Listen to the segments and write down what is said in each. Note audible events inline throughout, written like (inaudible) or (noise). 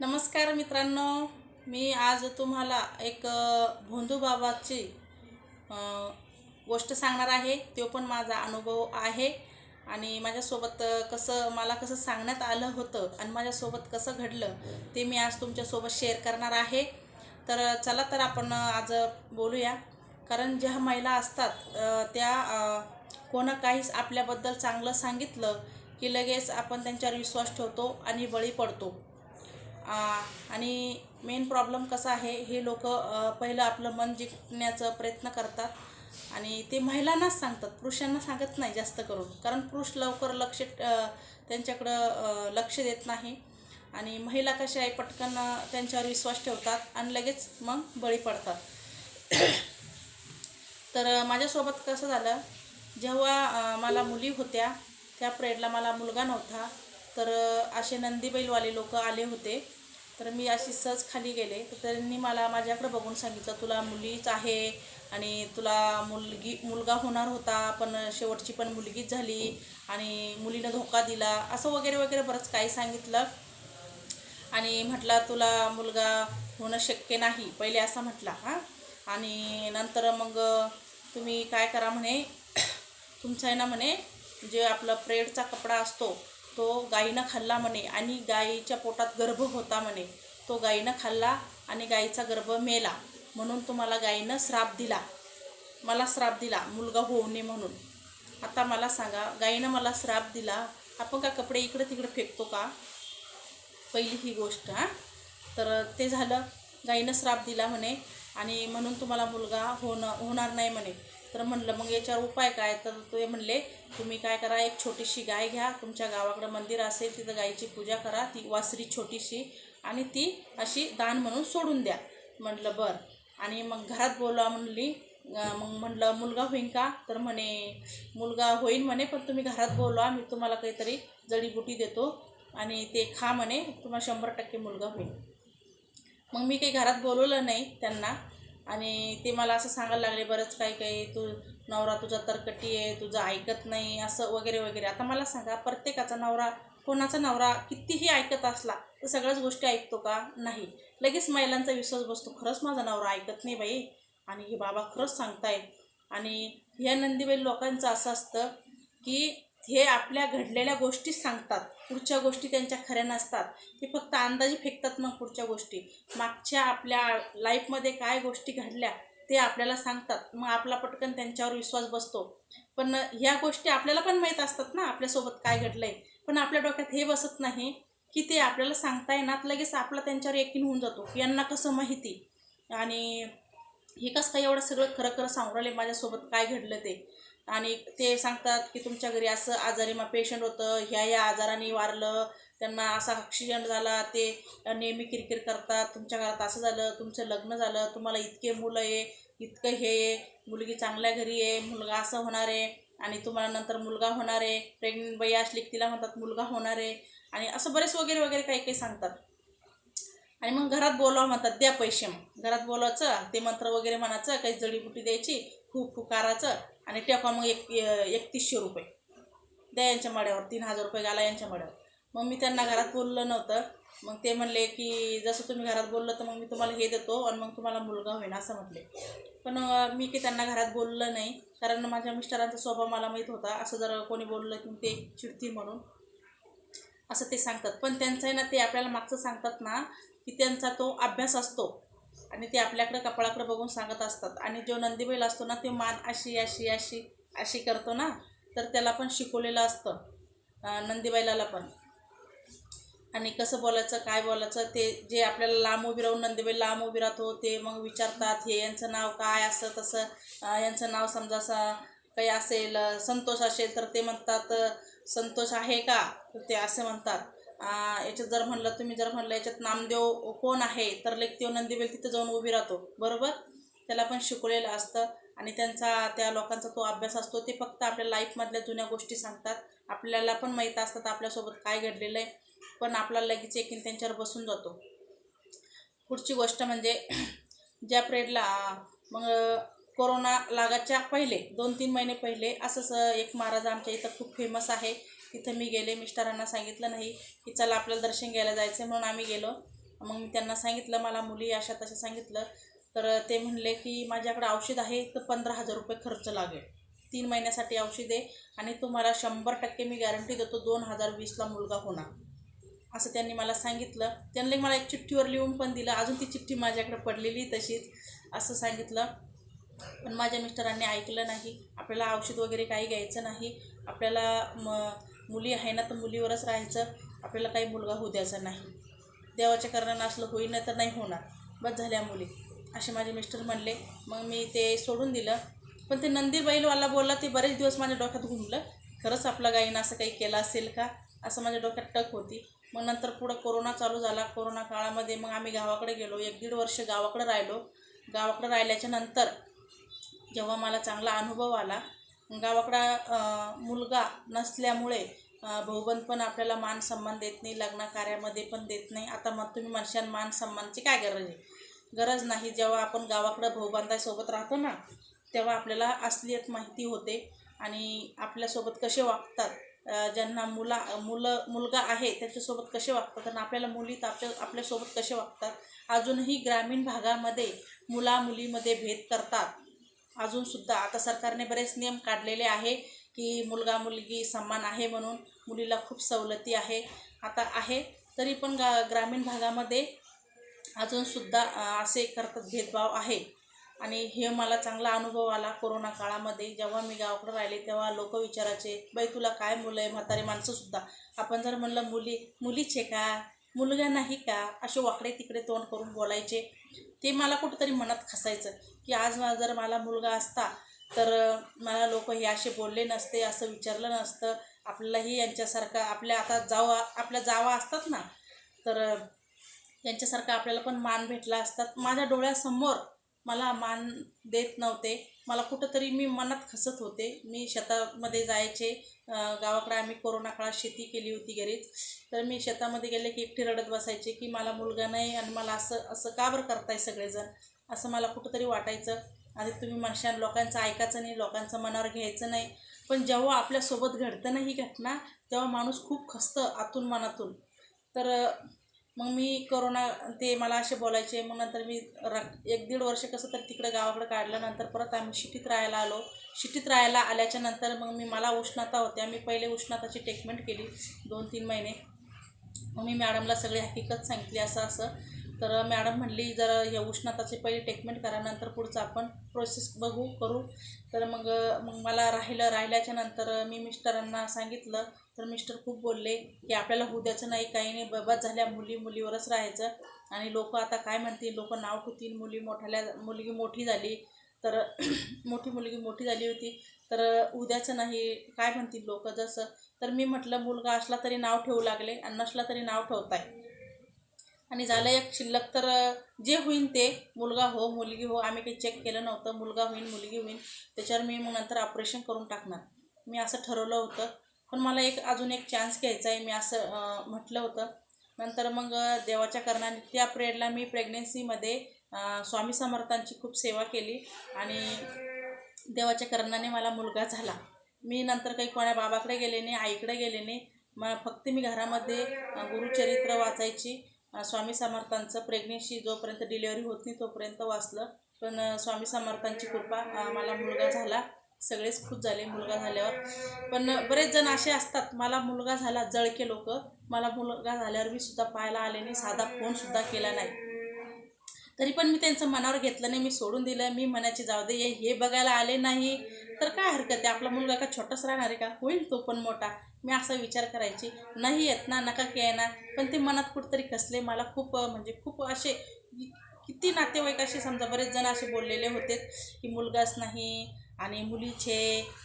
नमस्कार मित्रांनो. मी आज तुम्हाला एक भोंदूबाबाची गोष्ट सांगणार आहे. तो पण माझा अनुभव आहे. आणि माझ्यासोबत कसं मला कसं सांगण्यात आलं होतं आणि माझ्यासोबत कसं घडलं ते मी आज तुमच्यासोबत शेअर करणार आहे. तर चला तर आपण आज बोलूया. कारण ज्या महिला असतात त्या अ, कोणं काहीच आपल्याबद्दल चांगलं सांगितलं की लगेच आपण त्यांच्यावर विश्वास ठेवतो आणि बळी पडतो. आणि मेन प्रॉब्लेम कसा आहे हे लोक पहिलं आपलं मन जिंकण्याचा प्रयत्न करतात. आणि ते महिलांनाच सांगतात पुरुषांना सांगत नाही जास्त करून. कारण पुरुष लवकर लक्ष त्यांच्याकडं लक्ष देत नाही. आणि महिला कशा आहे पटकन त्यांच्यावर विश्वास ठेवतात आणि लगेच मग बळी पडतात. (coughs) तर माझ्यासोबत कसं झालं जेव्हा मला मुली होत्या त्या प्रेडला मला मुलगा नव्हता. तर असे नंदीबैलवाले लोक आले होते. तर मी अशी सहज खाली गेले. तर त्यांनी मला माझ्याकडे बघून सांगितलं तुला मुलीच आहे आणि तुला मुलगी मुलगा होणार होता पण शेवटची पण मुलगीच झाली आणि मुलीनं धोका दिला. असं वगैरे वगैरे बरंच काही सांगितलं. आणि म्हटला तुला मुलगा होणं शक्य नाही पहिले असा म्हटला हां. आणि नंतर मग तुम्ही काय करा म्हणे (clears throat) तुमचा आहे ना म्हणे जे आपलं प्रेडचा कपडा असतो तो गाईनं खाल्ला म्हणे आणि गाईच्या पोटात गर्भ होता म्हणे तो गाईनं खाल्ला आणि गाईचा गर्भ मेला. म्हणून तुम्हाला गाईनं श्राप दिला. मला श्राप दिला मुलगा होऊ नये म्हणून. आता मला सांगा गाईनं मला श्राप दिला आपण का कपडे इकडे तिकडे फेकतो का? पहिली ही गोष्ट हां. तर ते झालं गाईनं श्राप दिला म्हणे आणि म्हणून तुम्हाला मुलगा होणं होणार नाही म्हणे. तर म्हणलं मग याच्यावर उपाय काय? तर ते म्हणले तुम्ही काय करा एक छोटीशी गाय घ्या. तुमच्या गावाकडं मंदिर असेल तिथं गायीची पूजा करा. ती वासरी छोटीशी आणि ती अशी दान म्हणून सोडून द्या. म्हटलं बरं. आणि मग घरात बोलवा म्हणली मग म्हणलं मुलगा होईन का? तर म्हणे मुलगा होईन म्हणे पण तुम्ही घरात बोलवा. मी तुम्हाला काहीतरी जडीबुटी देतो आणि ते खा म्हणे. तुम्हाला शंभर टक्के मुलगा होईल. मग मी काही घरात बोलवलं नाही त्यांना. आणि ते मला असं सांगायला लागले बरंच काही काही तू नवरा तुझा तरकटी आहे तुझं ऐकत नाही असं वगैरे वगैरे. आता मला सांगा प्रत्येकाचा नवरा कोणाचा नवरा कितीही ऐकत असला तर सगळ्याच गोष्टी ऐकतो का? नाही. लगेच महिलांचा विश्वास बसतो खरंच माझा नवरा ऐकत नाही बाई. आणि हे बाबा खरंच सांगताय आणि ह्या नंदीबाई लोकांचं असं असतं की हे आपल्या घडलेल्या गोष्टी सांगतात. पुढच्या गोष्टी त्यांच्या खऱ्या नसतात. ते फक्त अंदाजे फेकतात मग पुढच्या गोष्टी. मागच्या आपल्या लाईफमध्ये काय गोष्टी घडल्या ते आपल्याला सांगतात. मग आपला पटकन त्यांच्यावर विश्वास बसतो. पण ह्या गोष्टी आपल्याला पण माहीत असतात ना आपल्यासोबत काय घडलं आहे पण आपल्या डोक्यात हे बसत नाही की ते आपल्याला सांगता येणार लगेच आपला त्यांच्यावर यकीन होऊन जातो. की यांना कसं माहिती? आणि हे कसं काय एवढं सगळं खरं खरं सांगून राहिले? माझ्यासोबत काय घडलं ते? आणि ते सांगतात की तुमच्या घरी असं आजारी मग पेशंट होतं ह्या या आजाराने वारलं त्यांना असा ॲक्सिडेंट झाला ते नेहमी किरकिर करतात तुमच्या घरात असं झालं तुमचं लग्न झालं तुम्हाला इतके मुलं आहे इतकं हे आहे मुलगी चांगल्या घरी आहे मुलगा असं होणार आहे आणि तुम्हाला नंतर मुलगा होणार आहे प्रेग्नेंट बाई असली की तिला म्हणतात मुलगा होणार आहे आणि असं बरेच वगैरे वगैरे काही काही सांगतात. आणि मग घरात बोलावं म्हणतात द्या पैसे मग. घरात बोलायचं ते मंत्र वगैरे म्हणायचं काही जडीबुटी द्यायची खूप फुकाराचं आणि टेका मग एक एकतीसशे रुपये. द्या यांच्या मड्यावर तीन हजार रुपये घाला यांच्या मड्यावर. मग मी त्यांना घरात बोललं नव्हतं. मग ते म्हणले की जसं तुम्ही घरात बोललं तर मग मी तुम्हाला हे देतो आणि मग तुम्हाला मुलगा होईन असं म्हटले. पण मी की त्यांना घरात बोललं नाही कारण माझ्या मिस्टरांचा स्वभाव मला माहीत होता. असं जर कोणी बोललं की ते चिडती म्हणून असं ते सांगतात. पण त्यांचं आहे ना ते आपल्याला मागचं सांगतात ना की त्यांचा तो अभ्यास असतो. आणि ते आपल्याकडं कपाळाकडं बघून सांगत असतात. आणि जो नंदीबैल असतो ना ते मान अशी अशी अशी अशी करतो ना तर त्याला पण शिकवलेलं असतं. नंदीबाईलाला नंदीबैलाला पण. आणि कसं बोलायचं काय बोलायचं ते जे आपल्याला लांब उभी राहून नंदीबाई लांब उभी राहतो ते मग विचारतात हे यांचं नाव काय असं तसं यांचं नाव समजा असं काही असेल संतोष असेल तर ते म्हणतात संतोष आहे का? तर ते असे म्हणतात. याच्यात जर म्हणलं तुम्ही जर म्हणलं याच्यात नामदेव कोण आहे तर लेखदेव नंदीबेल तिथं जाऊन उभी राहतो बरोबर? त्याला पण शिकवलेलं असतं आणि त्यांचा त्या लोकांचा तो अभ्यास असतो ते फक्त आपल्या लाईफमधल्या जुन्या गोष्टी सांगतात. आपल्याला पण माहीत असतात आपल्यासोबत काय घडलेलं आहे पण आपला लगेच एकीन त्यांच्यावर बसून जातो. पुढची गोष्ट म्हणजे ज्या प्रेडला मग कोरोना लागायच्या पहिले दोन तीन महिने पहिले असंच एक महाराज आमच्या इथं खूप फेमस आहे. तिथं मी गेले मिस्टरांना सांगितलं नाही की चला आपल्याला दर्शन घ्यायला जायचं म्हणून आम्ही गेलो. मग मी त्यांना सांगितलं मला मुली अशा तशा सांगितलं. तर ते म्हणले की माझ्याकडे औषध आहे तर पंधरा हजार रुपये खर्च लागेल. तीन महिन्यासाठी औषध आहे आणि तुम्हाला शंभर टक्के मी गॅरंटी देतो दोन हजार वीसला मुलगा होणार. असं त्यांनी मला सांगितलं. त्यांनी मला एक चिठ्ठीवर लिहून पण दिलं. अजून ती चिठ्ठी माझ्याकडे पडलेली तशीच असं सांगितलं. पण माझ्या मिस्टरांनी ऐकलं नाही. आपल्याला औषध वगैरे काही घ्यायचं नाही. आपल्याला म मुली आहे ना तर मुलीवरच राहायचं. आपल्याला काही मुलगा होऊ द्यायचा नाही. देवाच्या कारणानं असलं होईन तर नाही होणार. बस झाल्या मुली. असे माझे मिस्टर म्हणले. मग मी ते सोडून दिलं. पण ते नंदी बैलवाला बोलला ते बरेच दिवस माझ्या डोक्यात घुमलं. खरंच आपलं गाईनं असं काही केलं असेल का? असं माझ्या डोक्यात टक होती. मग नंतर पुढं कोरोना चालू झाला. कोरोना काळामध्ये मग आम्ही गावाकडे गेलो. एक दीड वर्ष गावाकडे राहिलो. गावाकडे राहिल्याच्या नंतर जेव्हा मला चांगला अनुभव आला गावाकडं मुलगा नसल्यामुळे भाऊबंद पण आपल्याला मान सन्मान देत नाही लग्न कार्यामध्ये पण देत नाही. आता मग तुम्ही म्हणशाल मान सन्मानची काय गरज आहे? गरज नाही. जेव्हा आपण गावाकडं भाऊबांधासोबत राहतो ना तेव्हा आपल्याला असलियत माहिती होते आणि आपल्यासोबत कसे वागतात? ज्यांना मुला मुलं मुलगा आहे त्याच्यासोबत कसे वागतात? आणि आपल्याला मुली तर आपल्या आपल्यासोबत कसे वागतात? अजूनही ग्रामीण भागामध्ये मुला मुलीमध्ये भेद करतात. अजूनसुद्धा आता सरकारने बरेच नियम काढलेले आहे की मुलगा मुलगी समान आहे म्हणून मुलीला खूप सवलती आहे. आता आहे तरी पण गा ग्रामीण भागामध्ये अजूनसुद्धा असे करतात भेदभाव आहे. आणि हे मला चांगला अनुभव आला कोरोना काळामध्ये. जेव्हा मी गावाकडे राहिले तेव्हा लोक विचारायचे बाई तुला काय मुलं आहे? म्हातारी माणसंसुद्धा आपण जर म्हणलं मुली मुलीचे का? मुलगा नाही का असे वाकडे तिकडे तोंड करून बोलायचे. ते मला कुठंतरी मनात खसायचं की आज जर मला मुलगा असता तर मला लोक हे असे बोलले नसते असं विचारलं नसतं. आपल्यालाही यांच्यासारखं आपल्या आता जावा आपल्या जावा असतात ना तर यांच्यासारखं आपल्याला पण मान भेटला असतात माझ्या डोळ्यासमोर मला मान देत नव्हते. मला कुठंतरी मी मनात खसत होते. मी शेतामध्ये जायचे. गावाकडे आम्ही कोरोना काळात शेती केली होती घरीच. तर मी शेतामध्ये गेले की एकटी रडत बसायचे की मला मुलगा नाही आणि मला असं असं का बरं करताय सगळेजण? असं मला कुठंतरी वाटायचं. आणि तुम्ही म्हणशाल लोकांचं ऐकायचं नाही लोकांचं मनावर घ्यायचं नाही. पण जेव्हा आपल्यासोबत घडतं ना ही घटना तेव्हा माणूस खूप खसतं आतून मनातून. तर मग मी कोरोना ते मला असे बोलायचे मग नंतर मी र एक दीड वर्ष कसं तर तिकडं गावाकडं काढलं नंतर परत आम्ही शिटीत राहायला आलो. शिटीत राहायला आल्याच्यानंतर मग मी मला उष्णता होत्या. मी पहिले उष्णताची ट्रीटमेंट केली दोन तीन महिने. मग मी मॅडमला सगळी हकीकत सांगितली असं असं. तर मॅडम म्हणली जर या उष्णताची पहिली ट्रीटमेंट करा नंतर पुढचं आपण प्रोसेस बघू करू. तर मग मग मला राहिलं राहिल्याच्या नंतर मी मिस्टरांना सांगितलं तर मिस्टर खूप बोलले की आपल्याला उद्याचं नाही काही नाही बबाद झाल्या मुली मुलीवरच राहायचं. आणि लोक आता काय म्हणतील? लोक नाव ठेवतील. मुली मोठ्याला मुलगी मोठी झाली तर (clears throat) मोठी मुलगी मोठी झाली होती तर उद्याचं नाही. काय म्हणतील लोक जसं? तर मी म्हटलं मुलगा असला तरी नाव ठेवू लागले आणि नसला तरी नाव ठेवताय. आणि झालं एक शिल्लक तर जे होईन ते मुलगा हो मुलगी हो आम्ही काही चेक केलं नव्हतं. मुलगा होईन मुलगी होईन. त्याच्यावर मी मग नंतर ऑपरेशन करून टाकणार. मी असं ठरवलं होतं. पण मला एक अजून एक चान्स घ्यायचा आहे. मी असं म्हटलं होतं. नंतर मग देवाच्या कारणाने त्या पिरियडला मी प्रेग्नेन्सीमध्ये स्वामी समर्थांची खूप सेवा केली आणि देवाच्या कारणाने मला मुलगा झाला. मी नंतर काही कोणा बाबाकडे गेले नाही आईकडे गेले नाही. मग फक्त मी घरामध्ये गुरुचरित्र वाचायची. स्वामी समर्थांचं प्रेग्नेन्सी जोपर्यंत डिलेवरी होत नाही तोपर्यंत वाचलं. पण स्वामी समर्थांची कृपा मला मुलगा झाला. सगळेच खुश झाले मुलगा झाल्यावर. पण बरेच जण असे असतात मला मुलगा झाला जळके लोक. मला मुलगा झाल्यावर मी सुद्धा पाहायला आले नाही साधा फोनसुद्धा केला नाही. तरी पण मी त्यांचं मनावर घेतलं नाही मी सोडून दिलं. मी मनाची जाऊ दे हे- बघायला आले नाही. तर काय हरकत आहे? आपला मुलगा का छोटाच राहणार आहे का? होईल तो पण मोठा. मी असा विचार करायची नाही येत ना नका की ना. पण ते मनात कुठंतरी कसले मला खूप म्हणजे खूप असे किती नातेवाईक असे समजा बरेच जण असे बोललेले होते की मुलगाच नाही आणि मुलीचे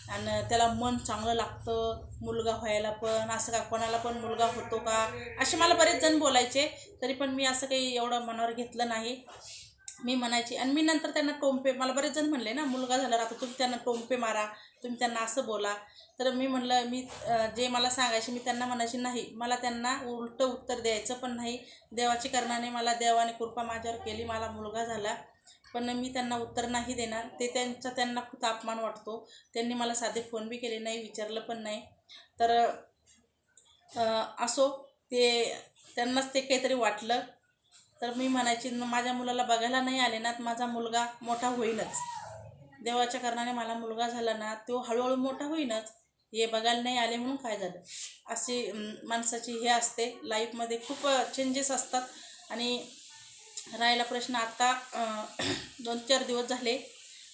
आणि त्याला मन चांगलं लागतं मुलगा व्हायला पण असं का कोणाला पण मुलगा होतो का? असे मला बरेच जण बोलायचे तरी पण मी असं काही एवढं मनावर घेतलं नाही. मी म्हणायची आणि मी नंतर त्यांना टोमपे मला बरेच जण म्हणले ना मुलगा झाला राहतो तुम्ही त्यांना टोमपे मारा. तुम्ही त्यांना असं बोला. तर मी म्हणलं मी जे मला सांगायचे मी त्यांना म्हणायचे नाही मला त्यांना उलटं उत्तर द्यायचं पण नाही. देवाची कारणाने मला देवाने कृपा माझ्यावर केली मला मुलगा झाला. पण मी त्यांना उत्तर नाही देणार. ते त्यांचा त्यांना खूप अपमान वाटतो. त्यांनी मला साधे फोन बी केले नाही विचारलं पण नाही. तर असो ते त्यांनाच ते काहीतरी वाटलं. तर मी म्हणायची माझ्या मुलाला बघायला नाही आले ना तर माझा मुलगा मोठा होईलच. देवाच्या कारणाने मला मुलगा झाला ना तो हळूहळू मोठा होईनच. हे बघायला नाही आले म्हणून काय झालं? अशी माणसाची हे असते. लाईफमध्ये खूप चेंजेस असतात. आणि राहिला प्रश्न आत्ता दोन चार दिवस झाले.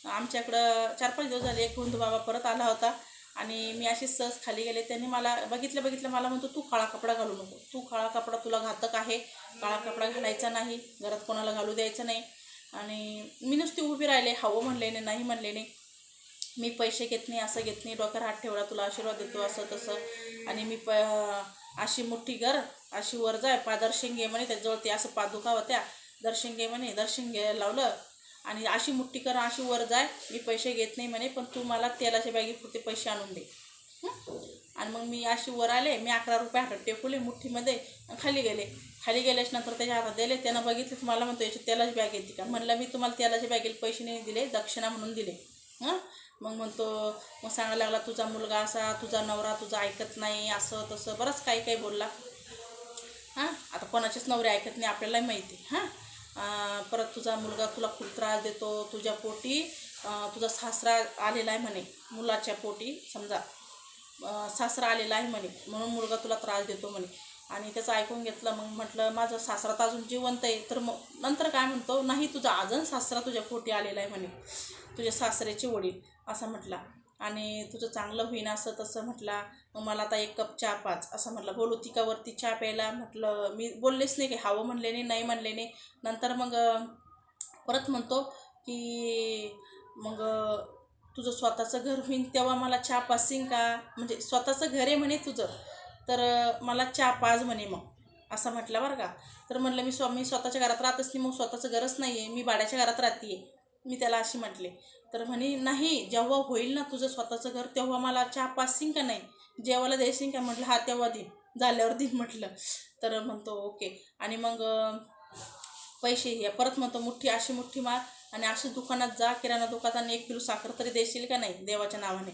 आमच्याकडं चार पाच दिवस झाले एक बंधू बाबा परत आला होता. आणि मी अशी सहज खाली गेले. त्यांनी मला बघितलं बघितलं मला म्हणतो तू काळा कपडा घालू नको. तू काळा कपडा तुला घातक आहे. काळा कपडा घालायचा नाही. घरात कोणाला घालू द्यायचं नाही. आणि मी नुसती उभी राहिले हवं म्हणले नाही नाही म्हणले नाही. मी पैसे घेत नाही असं घेत नाही डोक्यावर हात ठेवला तुला आशीर्वाद देतो असं तसं. आणि मी प अशी मोठी घर अशी वर जाय पा दर्शन घे म्हणे त्याजवळ ते असं पादुका होत्या. दर्शन घे म्हणे दर्शन घ्यायला लावलं. आणि अशी मुठ्ठी कर अशी वर जाय मी पैसे घेत नाही म्हणे पण तू मला तेलाच्या बॅगीपुरते पैसे आणून दे. आणि मग मी अशी वर आले मी अकरा रुपये हातात टेकवले मुठ्ठीमध्ये खाली गेले. खाली गेल्याच नंतर त्याच्या हातात दिले त्यानं बघितलं तुम्हाला म्हणतो याची तेलाची बॅग येते का? म्हणलं मी तुम्हाला तेलाच्या बॅगेला पैसे नाही दिले दक्षिणा म्हणून दिले. हां? मग म्हणतो मग सांगायला लागला तुझा मुलगा असा तुझा नवरा तुझा ऐकत नाही असं तसं. बरंच काही काही बोलला. हां? आता कोणाचेच नवरे ऐकत नाही आपल्यालाही माहिती. हां? परत तुझा मुलगा तुला खूप त्रास देतो तुझ्या पोटी तुझा सासरा आलेला आहे म्हणे मुलाच्या पोटी समजा. सासरा आलेला आहे म्हणे. म्हणून मुलगा तुला त्रास देतो म्हणे. आणि त्याचं ऐकून घेतलं मग म्हटलं माझं सासरा तर अजून जिवंत आहे. तर मग नंतर काय म्हणतो नाही तुझा अजून सासरा तुझ्या पोटी आलेला आहे म्हणे. तुझ्या सासऱ्याचे वडील. असं म्हटला. आणि तुझं चांगलं होईन असं तसं म्हटला. मग मला आता एक कप चहा पाच. असं म्हटलं. बोलू तिकावरती वरती चहा प्यायला. म्हटलं मी बोललेच नाही की हवं म्हणले नाही नाही म्हणले नाही. नंतर मग परत म्हणतो की मग तुझं स्वतःचं घर होईन तेव्हा मला चहा पासीन का? म्हणजे स्वतःचं घर आहे म्हणे तुझं. तर मला चहा पाज म्हणे मग. असं म्हटलं बरं का. तर म्हणलं मी स्व मी स्वतःच्या घरात राहत असली मग स्वतःचं घरच नाही आहे मी भाड्याच्या घरात राहते मी त्याला अशी म्हटले. तर म्हणे नाही जेव्हा होईल ना तुझं स्वतःचं घर तेव्हा मला चहा पासीन का नाही? जेवायला देशील का? म्हटलं हा तेव्हा देईन. झाल्यावर देईन म्हटलं. तर म्हणतो ओके. आणि मग पैसे हे परत म्हणतो मुठ्ठी अशी मुठ्ठी मार. आणि अशी दुकानात जा किराणा दुकानात एक किलो साखर तरी देशील का नाही देवाच्या नावाने?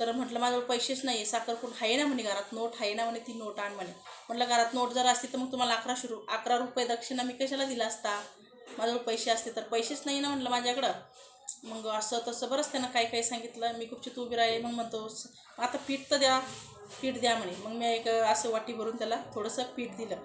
तर म्हटलं माझ्याजवळ पैसेच नाही साखर कुठं आहे ना म्हणे घरात? नोट आहे ना म्हणे ती नोट आण म्हणे. म्हटलं घरात नोट जर असती तर मग तुम्हाला अकराशे रु अकरा रुपये दक्षिणा मी कशाला दिला असता? माझ्याजवळ पैसे असते तर पैसेच नाही ना म्हटलं माझ्याकडं. मग असं तसं बरंच त्यांना काही काही सांगितलं. मी गुपचित उभी राहिले मग म्हणतो आता पीठ तर द्या पीठ द्या म्हणे. मग मी एक असं वाटी भरून त्याला थोडंसं पीठ दिलं.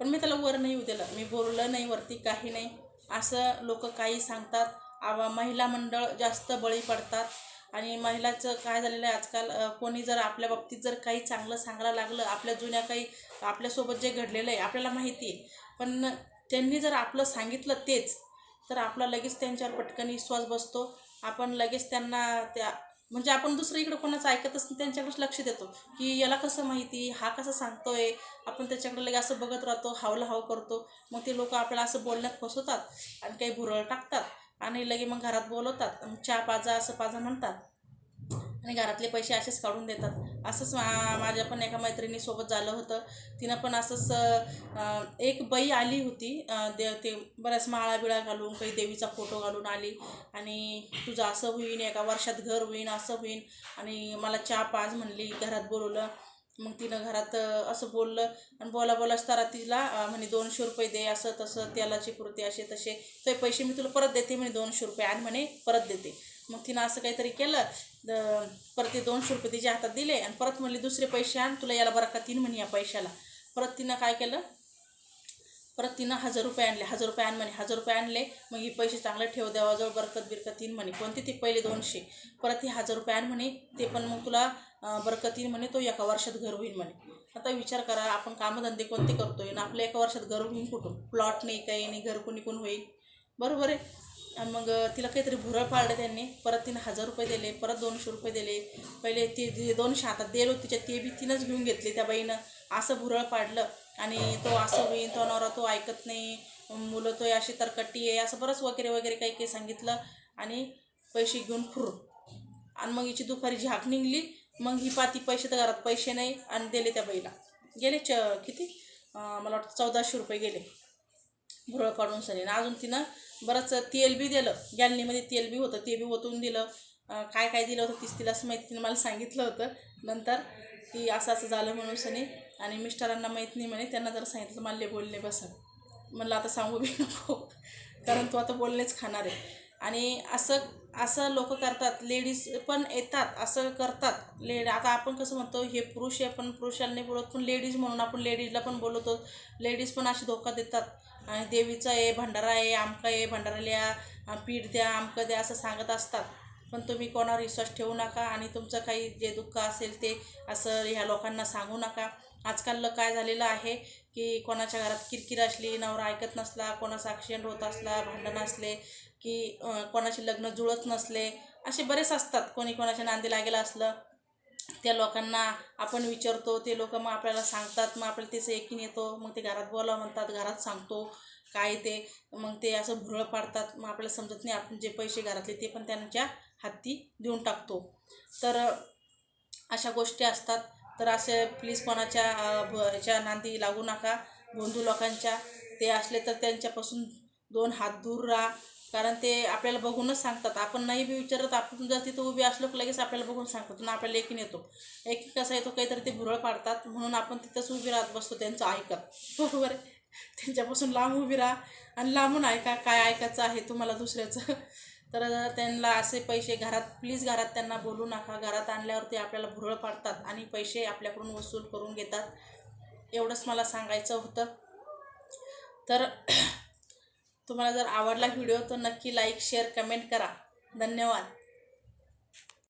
पण मी त्याला वर नाही येऊ दिलं. मी बोललं नाही वरती काही नाही. असं लोक काही सांगतात. आवा महिला मंडळ जास्त बळी पडतात. आणि महिलाचं काय झालेलं आहे आजकाल कोणी जर आपल्या बाबतीत जर काही चांगलं सांगायला लागलं आपल्या जुन्या काही आपल्यासोबत जे घडलेलं आहे आपल्याला माहिती आहे. पण त्यांनी जर आपलं सांगितलं तेच तर आपला लगेच त्यांच्यावर पटकन विश्वास बसतो. आपण लगेच त्यांना त्या म्हणजे आपण दुसरं इकडं कोणाचं ऐकतच नाही त्यांच्याकडेच लक्ष देतो की याला कसं माहिती हा कसं सांगतोय आपण त्याच्याकडे लगे असं बघत राहतो हावला हाव करतो मग ते लोक आपल्याला असं बोलण्यात फसवतात आणि काही भुरळ टाकतात आणि लगे मग घरात बोलवतात चहा पाजा असं पाजा म्हणतात. आणि घरातले पैसे असेच काढून देतात. असंच मा माझ्या पण एका मैत्रिणीसोबत झालं होतं. तिनं पण असंच एक बाई आली होती दे ते बऱ्याच माळा बिळा घालून काही देवीचा फोटो घालून आली. आणि तुझं असं होईन एका वर्षात घर होईन असं होईन. आणि मला चहा पाच म्हणली घरात बोलवलं. मग तिनं घरात असं बोललं आणि बोला बोला असताना तिला म्हणे दोनशे रुपये दे असं तसं तेलाची कृती असे तसे. ते पैसे मी तुला परत देते म्हणे दोनशे रुपये. आणि म्हणे परत देते. मग तिनं असं काहीतरी केलं. द- परत ते दोनशे रुपये तिच्या हातात दिले आणि परत म्हणले दुसरे पैसे आण तुला याला बरं का तीन म्हणे या पैशाला. परत तिनं काय केलं? परत तिनं हजार रुपये आणले. हजार रुपये आण म्हणे हजार रुपये आणले. मग हे पैसे चांगले ठेव देवाजवळ बरकत बिरकत तीन म्हणे. कोणते? ते पहिले दोनशे. परत हे हजार रुपये आण म्हणे. ते पण मग तुला बरकत येईल म्हणे तो एका वर्षात घर होईल म्हणे. आता विचार करा आपण कामधंदे कोणते करतोय? ना आपल्या एका वर्षात घर होईल कुठून? प्लॉट नाही काही नाही घर कोणी कोण होईल? बरोबर आहे. आणि मग तिला काहीतरी भुरळ पाळलं त्यांनी. परत तिने हजार रुपये दिले परत दोनशे रुपये दिले. पहिले ते जे दोनशे हातात देल तिच्या ते बी तिनंच घेऊन घेतले त्या बाईनं. असं भुरळ पाडलं. आणि तो असं होईन तो नवरा तो ऐकत नाही मुलं तो अशी तरकट्टी आहे असं बरंच वगैरे वगैरे काही काही सांगितलं आणि पैसे घेऊन फुरू आणि मग हिची दुपारी झाक निघली. मग ही पाती पैसे तर घरात पैसे नाही आणि दिले त्या बाईला. गेले च किती? मला वाटतं चौदाशे रुपये गेले. भुरळ पाडून सनी. अजून तिनं बरंच तेल बी दिलं. गॅलनीमध्ये तेल बी होतं ते बी ओतून दिलं. काय काय दिलं होतं तीच तिलाच माहिती. तिने मला सांगितलं होतं. नंतर ती असं असं झालं म्हणून सनी आणि मिस्टरांना माहीत नाही म्हणे. त्यांना जर सांगितलं मला बोलणे बोलले बसन म्हणलं आता सांगू बी नको. कारण तू आता बोलणेच खाणार आहे. आणि असं असं लोक करतात. लेडीज पण येतात असं करतात. लेड आता आपण कसं म्हणतो हे पुरुष आहे पण पुरुषाला नाही बोलत. पण लेडीज म्हणून आपण लेडीजला पण बोलवतो. लेडीज पण अशी धोका देतात. आणि देवीचं आहे भंडारा आहे आमका आहे भंडाराल्या पीठ द्या आमकं द्या असं सांगत असतात. पण तुम्ही कोणावर विश्वास ठेवू नका आणि तुमचं काही जे दुःख असेल ते असं ह्या लोकांना सांगू नका. आजकाल काय झालेलं आहे की कोणाच्या घरात किरकिर असली नवरा ऐकत नसला कोणाचा ॲक्सिडेंट होत असला भांडण असले की कोणाशी कोणाचे लग्न जुळत नसले असे बरेच असतात. कोणी कोणाच्या नांदी लागेलं असलं त्या लोकांना आपण विचारतो ते लोक मग आपल्याला सांगतात मग आपल्याला त्याचं एकीन येतो मग ते घरात बोला म्हणतात घरात सांगतो काय ते मग ते असं भुरळ पाडतात मग आपल्याला समजत नाही आपण जे पैसे घरातले ते पण त्यांच्या हाती देऊन टाकतो. तर अशा गोष्टी असतात. तर असे प्लीज कोणाच्या ह्याच्या नांदी लागू नका. बंधू लोकांच्या. ते असले तर त्यांच्यापासून दोन हात दूर राहा. कारण ते आपल्याला बघूनच सांगतात. आपण नाही बी विचारत आपण जर तिथं उभी असलो की लगेच आपल्याला बघून सांगतात ना आपल्याला एकीन येतो. एकी कसा येतो? काहीतरी ते भुरळ पाडतात. म्हणून आपण तिथंच उभी राहत बसतो त्यांचं ऐकत. बरोबर आहे? त्यांच्यापासून लांब उभी राहा आणि लांबून ऐका. काय ऐकायचं आहे तुम्हाला दुसऱ्याचं? तर त्यांना असे पैसे घरात प्लीज घरात त्यांना बोलू नका. घरात आणल्यावर ते आपल्याला भुरळ पाडतात आणि पैसे आपल्याकडून वसूल करून घेतात. एवढंच मला सांगायचं होतं. तर तुम्हाला जर आवडला व्हिडिओ तर नक्की लाईक शेअर कमेंट करा. धन्यवाद.